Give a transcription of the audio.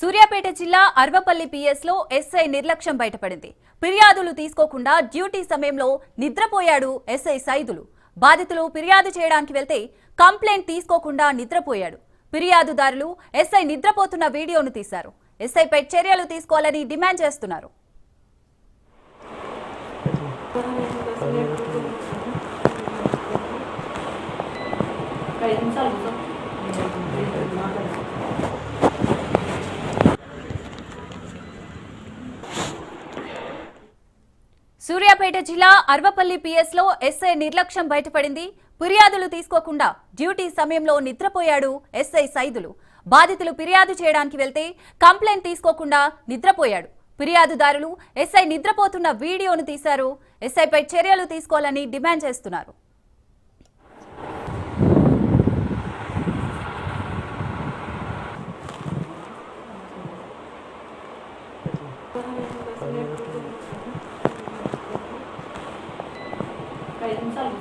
సూర్యాపేట జిల్లా అర్వపల్లి పిఎస్లో ఎస్ఐ నిర్లక్ష్యం బయటపడింది. ఫిర్యాదులు తీసుకోకుండా డ్యూటీ సమయంలో నిద్రపోయాడు ఎస్ఐ సైదులు. బాధితులు ఫిర్యాదు చేయడానికి వెళ్తే కంప్లైంట్ తీసుకోకుండా నిద్రపోయాడు. ఫిర్యాదుదారులు ఎస్ఐ నిద్రపోతున్న వీడియోను తీశారు. ఎస్ఐపై చర్యలు తీసుకోవాలని డిమాండ్ చేస్తున్నారు. ఐదు నిమిషాలు సూర్యాపేట జిల్లా అర్వపల్లి పిఎస్లో ఎస్ఐ నిర్లక్ష్యం బయటపడింది. ఫిర్యాదులు తీసుకోకుండా డ్యూటీ సమయంలో నిద్రపోయాడు ఎస్ఐ సైదులు. బాధితులు ఫిర్యాదు చేయడానికి వెళ్తే కంప్లైంట్ తీసుకోకుండా నిద్రపోయాడు. ఫిర్యాదుదారులు ఎస్ఐ నిద్రపోతున్న వీడియోను తీశారు. ఎస్ఐపై చర్యలు తీసుకోవాలని డిమాండ్ చేస్తున్నారు. ఐదు నిమిషాలు